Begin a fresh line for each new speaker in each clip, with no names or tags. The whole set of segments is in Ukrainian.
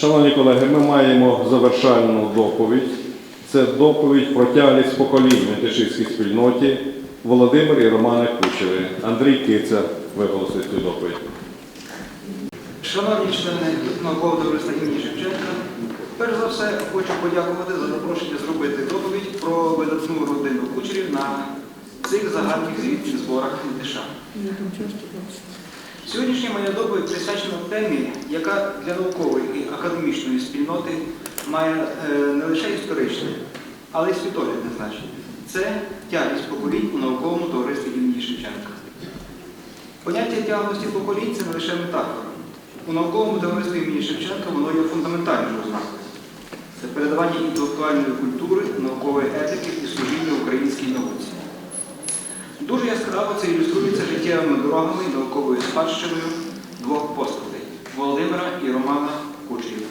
Шановні колеги, ми маємо завершальну доповідь. Це доповідь про тяглість поколінь в спільноті Володимир і Романа Кучери. Андрій Киця виголосить цю доповідь.
Шановні члени наукового товариства імені Шевченка, перш за все хочу подякувати за запрошення зробити доповідь про видатну родину кучерів на цих загальних звітних зборах НДШ. Сьогоднішня моя доповідь присвячена темі, яка для наукової і академічної спільноти має е, не лише історичне, але й світоглядне значення. Це тягність поколінь у науковому товаристві імені Шевченка. Поняття тяглості поколінь це не лише метафора. У науковому товаристві імені Шевченка воно є фундаментальною ознакою. Це передавання інтелектуальної культури, наукової етики і служіння українській науці. Дуже яскраво це ілюструється життєвими дорогами і науковою спадщиною двох постатей Володимира і Романа Кучерів,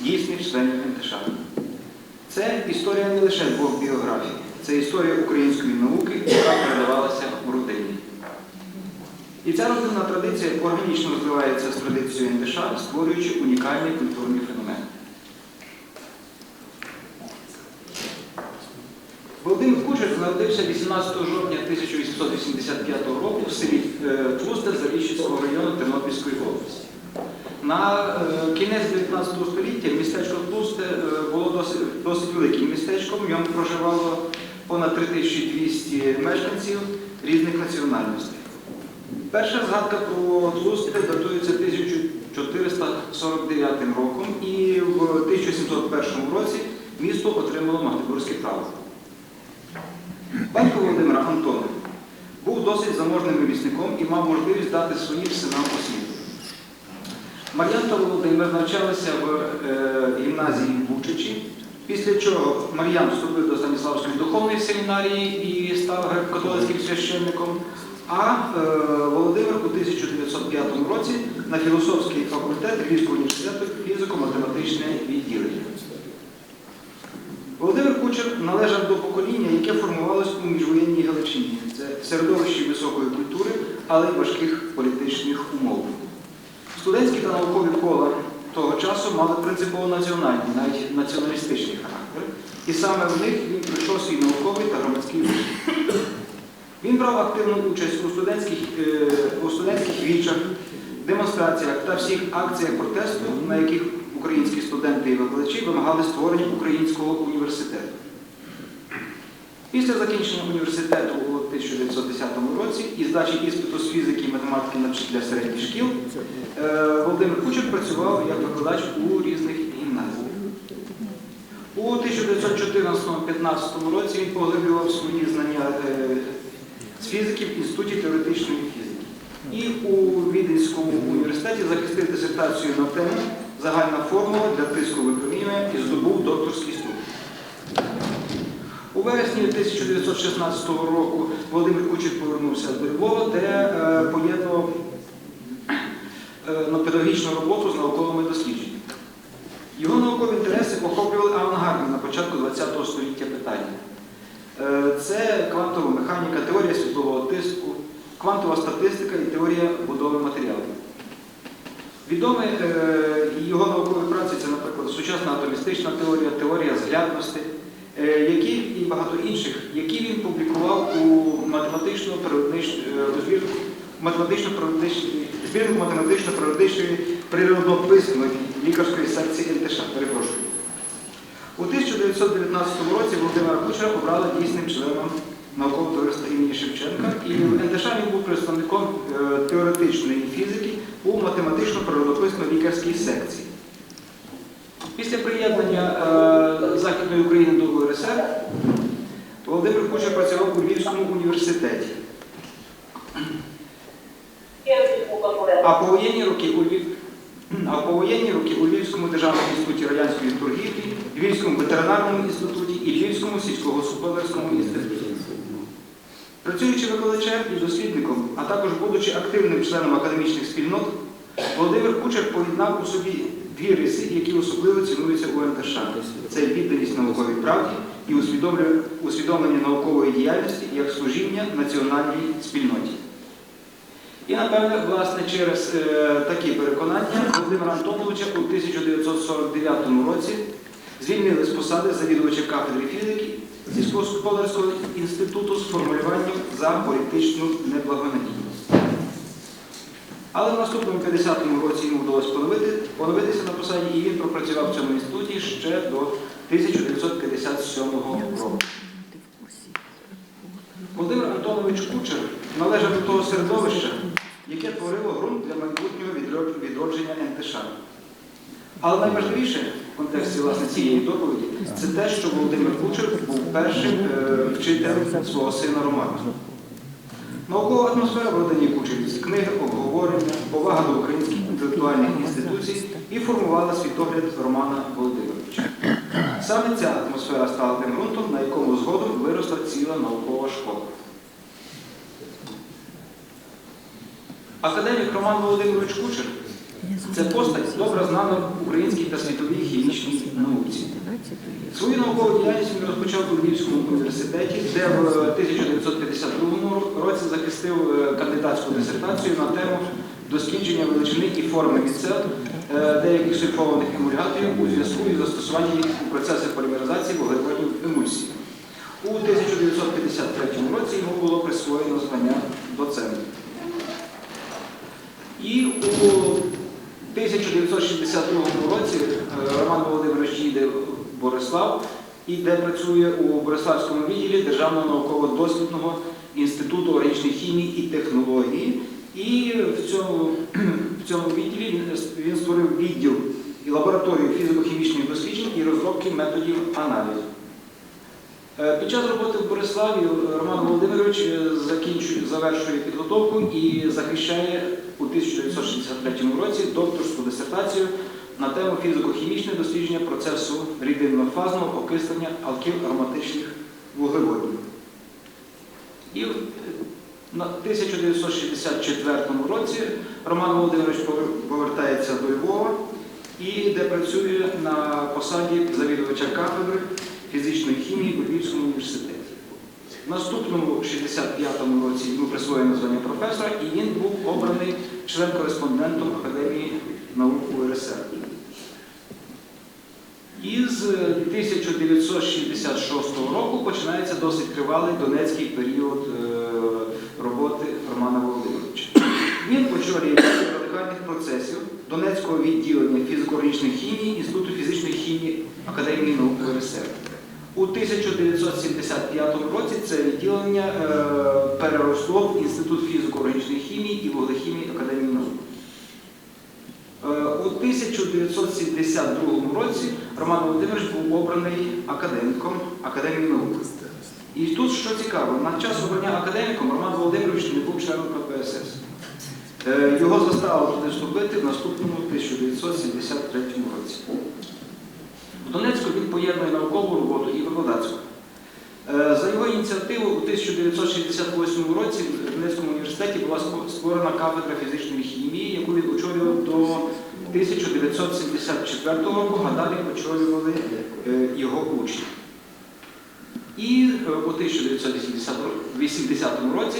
дійсних членів НТШ. Це історія не лише двох біографій, це історія української науки, яка передавалася в родині. І ця родинна традиція органічно розвивається з традицією НДШ, створюючи унікальний культурний феномен. Володимир народився 18 жовтня 1885 року в селі е, Тлусте Заліщицького району Тернопільської області. На е, кінець 19 століття містечко Тлусте е, було досить, досить великим містечком, в ньому проживало понад 3200 мешканців різних національностей. Перша згадка про Тлусте датується 1449 роком і в 1701 році місто отримало Магдебурзьке право. Батько Володимира Антон був досить заможним ремісником і мав можливість дати своїм синам освіту. Мар'ян та Володимир навчалися в е, гімназії в Бучичі, після чого Мар'ян вступив до Станіславської духовної семінарії і став греко-католицьким священником, а е, Володимир у 1905 році на філософський факультет Львівського університету фізико-математичне відділення. Належав до покоління, яке формувалось у міжвоєнній Галичині. Це в середовищі високої культури, але й важких політичних умов. Студентські та наукові кола того часу мали принципово національний, навіть націоналістичний характер, і саме в них він пройшов свій науковий та громадський рух. Він брав активну участь у студентських, е, у студентських вічах, демонстраціях та всіх акціях протесту, на яких українські студенти і викладачі вимагали створення українського університету. Після закінчення університету у 1910 році і здачі іспиту з фізики і математики вчителя середніх шкіл е, Володимир Кучер працював як викладач у різних гімназіях. У 1914-15 році він поглиблював свої знання е, з фізики в Інституті теоретичної фізики. І у Віденському університеті захистив дисертацію на тему загальна формула для тиску випромінювання і здобув докторський ступінь. Вересні 1916 року Володимир Кучер повернувся до Львова, де е, поєднував е, на педагогічну роботу з науковими дослідженнями. Його наукові інтереси охоплювали авангардні на початку ХХ століття питання. Е, Це квантова механіка, теорія світлового тиску, квантова статистика і теорія будови матеріалів. Відомі його наукові праці це, наприклад, сучасна атомістична теорія, теорія зглядності, які і багато інших, які він публікував у е, математично-природничній збірнику математично-природничної природописної лікарської секції НТШ. Перепрошую. У 1919 році Володимира Кучера обрали дійсним членом наукового товариства імені Шевченка, і в НТШ він був представником е, теоретичної фізики у математично-природописно-лікарській секції. Після приєднання е, Західної України до УРСР Володимир Кучер працював у Львівському університеті. А по воєнні роки у Львів... А по воєнні роки у Львівському державному інституті радянської торгівлі, Львівському ветеринарному інституті і Львівському сільськогосподарському інституті. Працюючи викладачем і дослідником, а також будучи активним членом академічних спільнот, Володимир Кучер поєднав у собі дві які особливо цінуються у НТШ. Це відданість науковій правді і усвідомлення наукової діяльності як служіння національній спільноті. І, напевне, власне, через е, такі переконання Володимира Антоновича у 1949 році звільнили з посади завідувача кафедри фізики сільськогосподарського інституту з формулюванням за політичну неблагонадійність. Але в наступному 50-му році йому вдалося поновити, поновитися на посаді, і він пропрацював в цьому інституті ще до 1957 року. Володимир Антонович Кучер належав до того середовища, яке творило ґрунт для майбутнього відродження НТШ. Але найважливіше в контексті власне цієї доповіді це те, що Володимир Кучер був першим е, вчителем свого сина Романа. Наукова атмосфера в родині Кучерівці, книги, обговорення, повага до українських інтелектуальних інституцій і формувала світогляд Романа Володимировича. Саме ця атмосфера стала тим ґрунтом, на якому згодом виросла ціла наукова школа. Академік Роман Володимирович Кучер це постать добре знана в українській та світовій хімічній науці. Свою наукову діяльність він розпочав у Львівському університеті, де в 1952 році захистив е, кандидатську дисертацію на тему дослідження величини і форми міцел е, деяких сульфованих емульгаторів у зв'язку із застосуванням їх у процесах полімеризації вуглеводнів емульсії. У 1953 році йому було присвоєно звання доцента. І у 1962 році е, Роман Володимирович їде в Борислав і де працює у Бориславському відділі Державного науково-дослідного інституту органічної хімії і технології. І в цьому, в цьому відділі він- створив відділ і лабораторію фізико-хімічних досліджень і розробки методів аналізу. Е, Під час роботи в Бориславі Роман Володимирович е, закінчує, завершує підготовку і захищає у 1963 році докторську дисертацію на тему фізико-хімічне дослідження процесу рідинно-фазного окислення алкіл-ароматичних вуглеводнів. І в- на 1964 році Роман Володимирович повертається до Львова і де працює на посаді завідувача кафедри фізичної хімії у Львівському університеті. В наступному 65-му році йому присвоєно звання професора, і він був обраний член-кореспондентом Академії наук УРСР. Із 1966 року починається досить тривалий донецький період е, роботи Романа Володимировича. Він очолює радикальних процесів Донецького відділення фізико-органічної хімії Інституту фізичної хімії Академії наук УРСР. У 1975 році це відділення е, переросло в Інститут фізико-органічної хімії і вуглехімії Академії наук. Е, У 1972 році Роман Володимирович був обраний академіком Академії наук. І тут що цікаво, на час обрання академіком Роман Володимирович не був членом КПСС. Е, Його заставили туди вступити в наступному 1973 році. В Донецьку він поєднує наукову роботу і викладацьку. Е, За його ініціативу у 1968 році в Донецькому університеті була створена кафедра фізичної хімії, яку він очолював до 1974 року, а далі очолювали е, його учні. І е, у 1980 році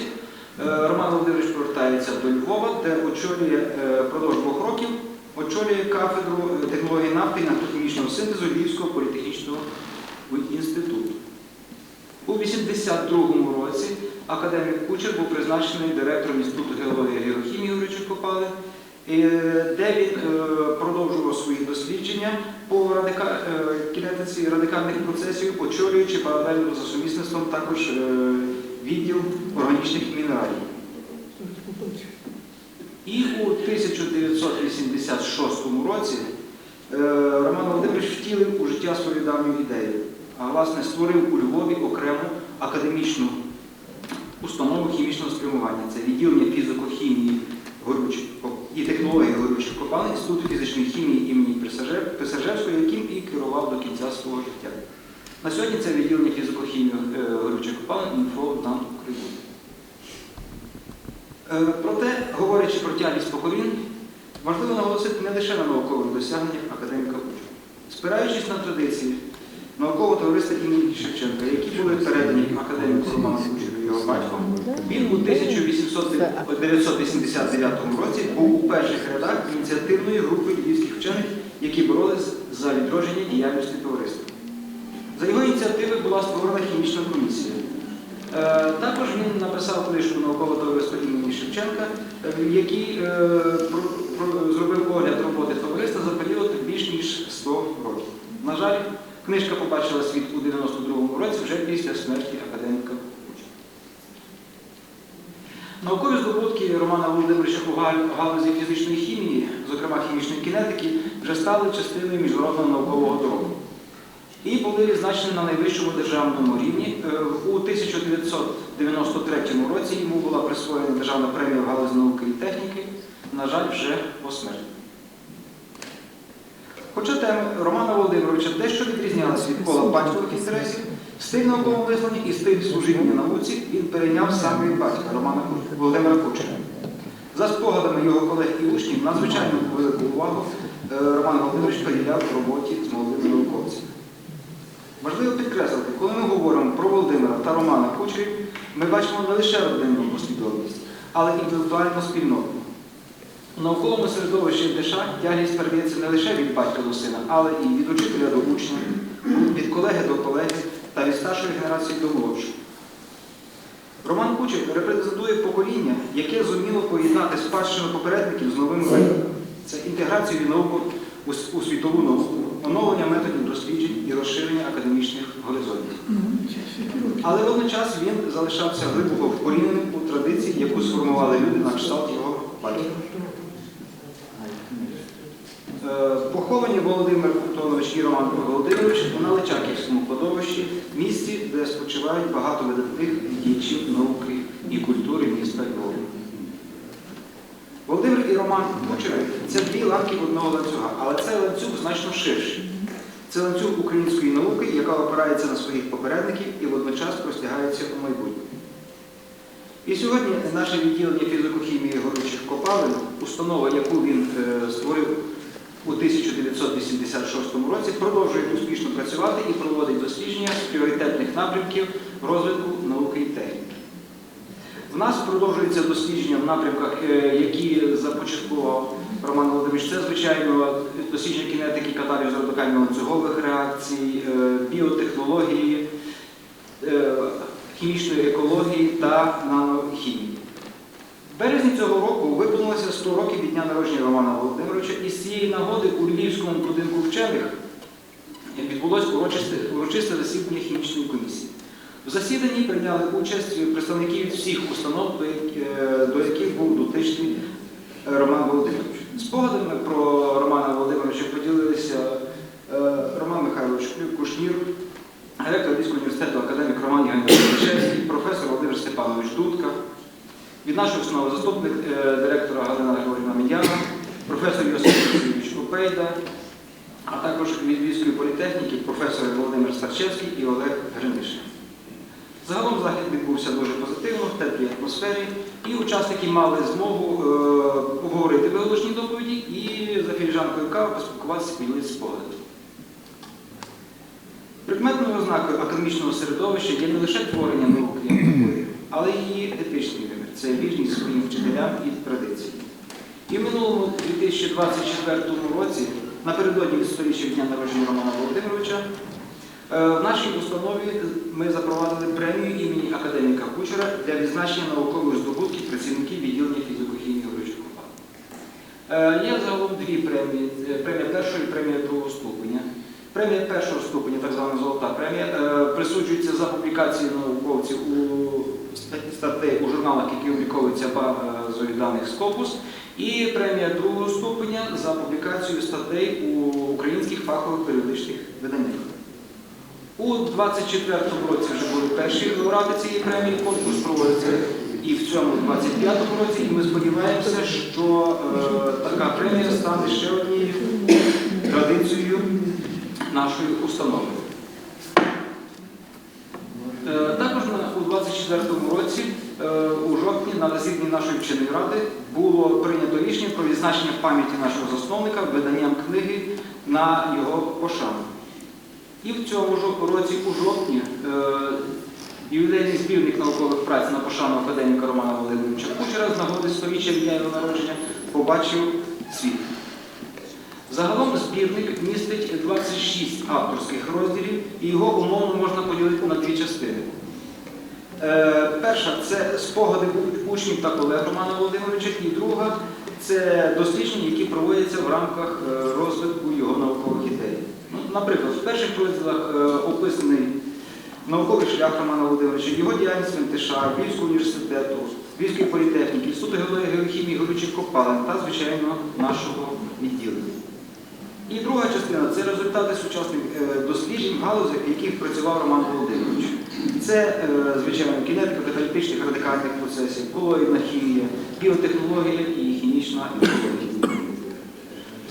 Роман Володимирович повертається до Львова, де очолює впродовж двох років очолює кафедру технології нафти і нафтохімічного синтезу Львівського політехнічного інституту. У 82-му році академік Кучер був призначений директором Інституту геології і геохімії Гричих Копали, е, де він е, продовжував свої дослідження по радика- е, кінетиці радикальних процесів, очолюючи паралельно за сумісництвом також відділ органічних мінералів. І у 1986 році е, Роман Володимирович втілив у життя давню ідею, а власне створив у Львові окрему академічну установу хімічного спрямування. Це відділення фізико-хімії і технології горючих копалин Інституту фізичної хімії імені Присаже- яким і керував до кінця свого життя. На сьогодні це відділення фізико-хімії е, горючих копалин інфо дан України. Е, Проте, говорячи про тягність поколінь, важливо наголосити не лише на наукових досягненнях академіка Кучера. Спираючись на традиції наукового товариства імені Шевченка, які були передані академіку Роману Кучеру його батьком. Він у 1889 році був у перших рядах ініціативної групи львівських вчених, які боролись за відродження діяльності товариства. За його ініціативи була створена хімічна комісія. Е, Також він написав книжку імені Шевченка, е, в якій е, зробив огляд роботи товариства за період більш ніж 100 років. На жаль, книжка побачила світ у 92-му році вже після смерті академіка Кучера. Наукові здобутки Романа Володимировича у галузі фізичної хімії, зокрема хімічної кінетики, вже стали частиною міжнародного наукового дорогу і були відзначені на найвищому державному рівні. Е, У 1993 році йому була присвоєна державна премія в галузі науки і техніки, на жаль, вже посмертно. Хоча теми Романа Володимировича дещо відрізнялися від кола батькових інтересів, стиль наукового мислення і стиль служіння науці він перейняв саме від батька Романа Володимира Кучера. За спогадами його колег і учнів, надзвичайно велику увагу е, Роман Володимирович приділяв роботі з молодими науковцями. Важливо підкреслити, коли ми говоримо про Володимира та Романа Кучерів, ми бачимо не лише родинну послідовність, але і інтелектуальну спільноту. У науковому середовищі ДШ тяглість передається не лише від батька до сина, але і від учителя до учня, від колеги до колеги та від старшої генерації до молодшої. Роман Кучер репрезентує покоління, яке зуміло поєднати спадщину попередників з новими методами. Це інтеграцію науку у світову науку, оновлення методів досліджень і розширення горизонтів. Але водночас він залишався глибоко вкоріненим у традиції, яку сформували люди на кшталт його батька. Е, Поховані Володимир Антонович і Роман Володимирович на Личаківському кладовищі, місті, де спочивають багато видатних діячів науки і культури міста Львова. Володимир і Роман Кучери це дві ланки одного ланцюга, але цей ланцюг значно ширший. Це ланцюг української науки, яка опирається на своїх попередників і водночас простягається у майбутнє. І сьогодні наше відділення фізико-хімії горючих копалин, установа, яку він е, створив у 1986 році, продовжує успішно працювати і проводить дослідження з пріоритетних напрямків розвитку науки і техніки. В нас продовжується дослідження в напрямках, е, які започаткував Роман Володимирович. Це, звичайно, дослідження кінетики каталізу радикально-ланцюгових реакцій, е, біотехнології, е, хімічної екології та нанохімії. В березні цього року виповнилося 100 років від дня народження Романа Володимировича, і з цієї нагоди у Львівському будинку вчених відбулось урочисте, урочисте засідання хімічної комісії. В засіданні прийняли участь представники всіх установ, е, до яких був дотичний Роман Володимирович. Спогадами про Романа Володимировича поділилися е, Роман Михайлович Кушнір, ректор Львівського університету академік Роман Євгенович Лишевський, професор Володимир Степанович Дудка, від нашої установи заступник е, директора Галина Григорівна Медяна, професор Йосип Васильович Копейда, а також від Львівської політехніки професори Володимир Старчевський і Олег Гринишин. Загалом захід відбувся дуже позитивно, в теплій атмосфері, і учасники мали змогу е, обговорити виголошені доповіді і за філіжанкою кави поспілкуватися, поділитися спогадами. Предметною ознакою академічного середовища є не лише творення науки, але й її етичний вимір. Це вірність своїм вчителям і традиціям. І в минулому 2024 році, напередодні від сторіччя дня народження Романа Володимировича, в нашій установі ми запровадили премію імені академіка Кучера для відзначення наукових здобутків працівників відділення фізико-хімії горючих копалин. Е, Є загалом дві премії: Е, премія першого і премія другого ступеня. Премія першого ступеня, так звана золота премія, е, присуджується за публікації науковців у статей у журналах, які опубліковуються базою даних Scopus, і премія другого ступеня за публікацію статей у українських фахових періодичних виданнях. У 24-му році вже були перші лауреати цієї премії, конкурс проводиться і в цьому 25-му році, і ми сподіваємося, що е, така премія стане ще однією традицією нашої установи. Е, Також у 24-му році, е, у жовтні, на засіданні нашої вченої ради було прийнято рішення про відзначення пам'яті нашого засновника виданням книги на його пошану. І в цьому ж році, у жовтні, е, ювілейний збірник наукових праць на пошану академіка Романа Володимировича Кучера з нагоди 100-річчя від його народження побачив світ. Загалом збірник містить 26 авторських розділів, і його умовно можна поділити на дві частини. Е, перша це спогади учнів та колег Романа Володимировича, і друга це дослідження, які проводяться в рамках е, розвитку його наукових ідей. Ну, наприклад, в перших розділах е, описаний науковий шлях Романа Володимировича, його діяльність в НТШ, Львівського університету, Львівської політехніки, Інституту геохімії, горючих копалин та, звичайно, нашого відділення. І друга частина це результати сучасних е, досліджень в галузях, в яких працював Роман Володимирович. Це, е, звичайно, кінетика каталітичних радикальних процесів, колоїдна хімія, біотехнологія і хімічна екологія.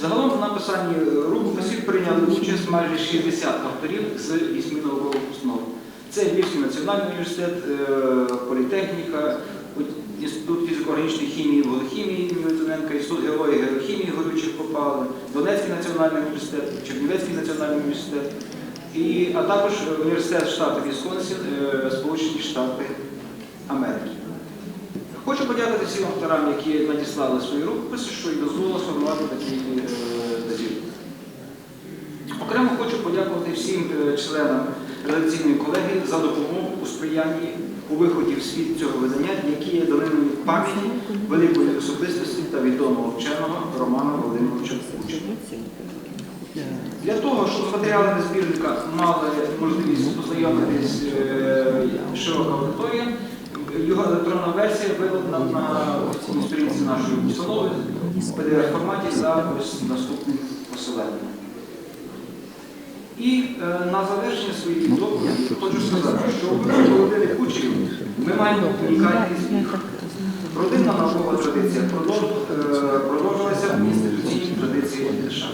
Загалом в написанні рукописів прийняли участь майже 60 авторів з 8 наукових установ. Це Львівський національний університет, е, політехніка, Інститут фізико-органічної хімії, волохімії Литвиненка, Інститут геології, і геохімії горючих копалин, Донецький національний університет, Чернівецький національний університет, і, а також університет штату Вісконсін, е, Сполучені Штати Америки. Хочу подякувати всім авторам, які надіслали свої рукописи, що і дозволило сформувати такі е, дозвіл. Окремо хочу подякувати всім е, членам редакційної колегії за допомогу у сприянні у виході в світ цього видання, які є даниною пам'яті великої особистості та відомого вченого Романа Володимировича Кучера. Для того, щоб матеріалами збірника мали можливість познайомитись е, широка аудиторія, його електронна версія викладена на офіційній сторінці нашої установи в pdf форматі за ось наступним посиланням. І е, на завершення своєї доповіді хочу сказати, що у випадку Кучерів ми маємо унікальний збіг. Родинна наукова традиція е, продовжилася в інституційній традиції ОДШ.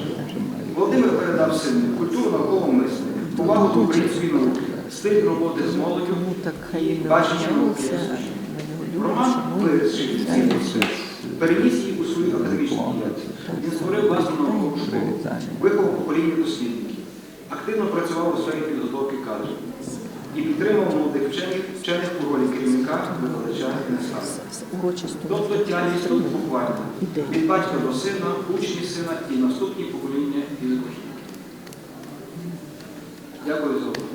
Володимир передав сину культуру наукового мислення, повагу до української науки, стиль роботи з молоддю. І бачення науки. Роман переніс її у свою академічну діяльність. Він створив власну наукову школу, виховав покоління дослідників, активно працював у сфері підготовки кадрів. І підтримував молодих вчених, вчених у ролі керівника, викладача і наставника. Тобто тягність тут буквально. Від батька до сина, учні сина і наступні покоління фізико-хіміків. Дякую за увагу.